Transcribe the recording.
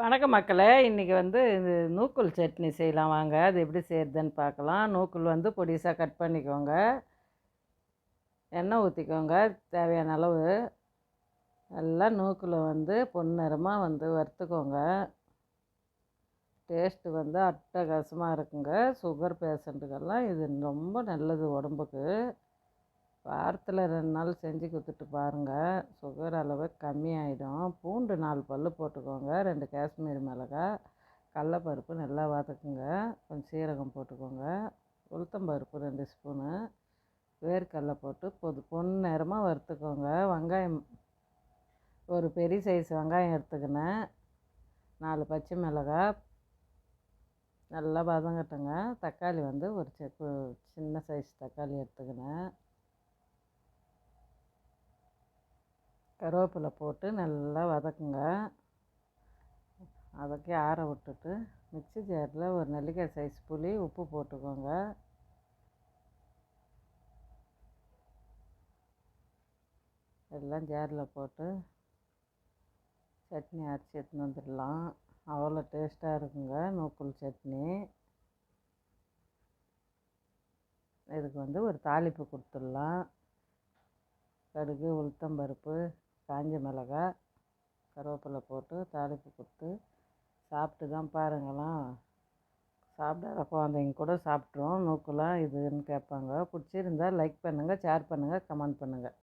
வணக்கம் மக்களை. இன்றைக்கி வந்து இது நூக்கல் சட்னி செய்யலாம் வாங்க. அது எப்படி செய்கிறதுன்னு பார்க்கலாம். நூக்கல் வந்து பொடிசாக கட் பண்ணிக்கோங்க. எண்ணெய் ஊற்றிக்கோங்க தேவையான அளவு. நல்லா நூக்கில் வந்து பொன்னிறமாக வந்து வறுத்துக்கோங்க. டேஸ்ட்டு வந்து அட்டகாசமாக இருக்குங்க. சுகர் பேஷண்ட்டுக்கெல்லாம் இது ரொம்ப நல்லது உடம்புக்கு. வாரத்தில் ரெண்டு நாள் செஞ்சு கொடுத்துட்டு பாருங்கள் சுகர் அளவு கம்மியாயிடும். பூண்டு நாலு பல் போட்டுக்கோங்க. ரெண்டு காஷ்மீரி மிளகாய் கடலப்பருப்பு நல்லா வதக்குங்க. கொஞ்சம் சீரகம் போட்டுக்கோங்க. உளுத்தம்பருப்பு ரெண்டு ஸ்பூனு. வேர்க்கடலை போட்டு பொது பொன்னிறமாக வறுத்துக்கோங்க. வெங்காயம் ஒரு பெரிய சைஸ் வெங்காயம் எடுத்துக்கினேன். நாலு பச்சை மிளகாய் நல்லா வதங்கட்டுங்க. தக்காளி வந்து ஒரு செப்பு சின்ன சைஸ் தக்காளி எடுத்துக்கினேன். கருவேப்பிலை போட்டு நல்லா வதக்குங்க. வதக்கி ஆற விட்டுட்டு மிக்ஸி ஜாரில் ஒரு நெல்லிக்காய் சைஸ் புளி உப்பு போட்டுக்கோங்க. எல்லாம் ஜாரில் போட்டு சட்னி அரைச்சி எடுத்துன்னு வந்துடலாம். அவ்வளோ டேஸ்ட்டாக இருக்குங்க நூக்குள் சட்னி. இதுக்கு வந்து ஒரு தாளிப்பு கொடுத்துடலாம். கடுகு உளுத்தம்பருப்பு காஞ்ச மிளகா கருவேப்பிலை போட்டு தாளிப்பு கொடுத்து சாப்பிட்டு தான் பாருங்களாம். சாப்பிடாத குழந்தைங்க கூட சாப்பிட்ரும் நூக்கெலாம் இதுன்னு கேட்பாங்க. பிடிச்சிருந்தா லைக் பண்ணுங்கள் ஷேர் பண்ணுங்கள் கமெண்ட் பண்ணுங்கள்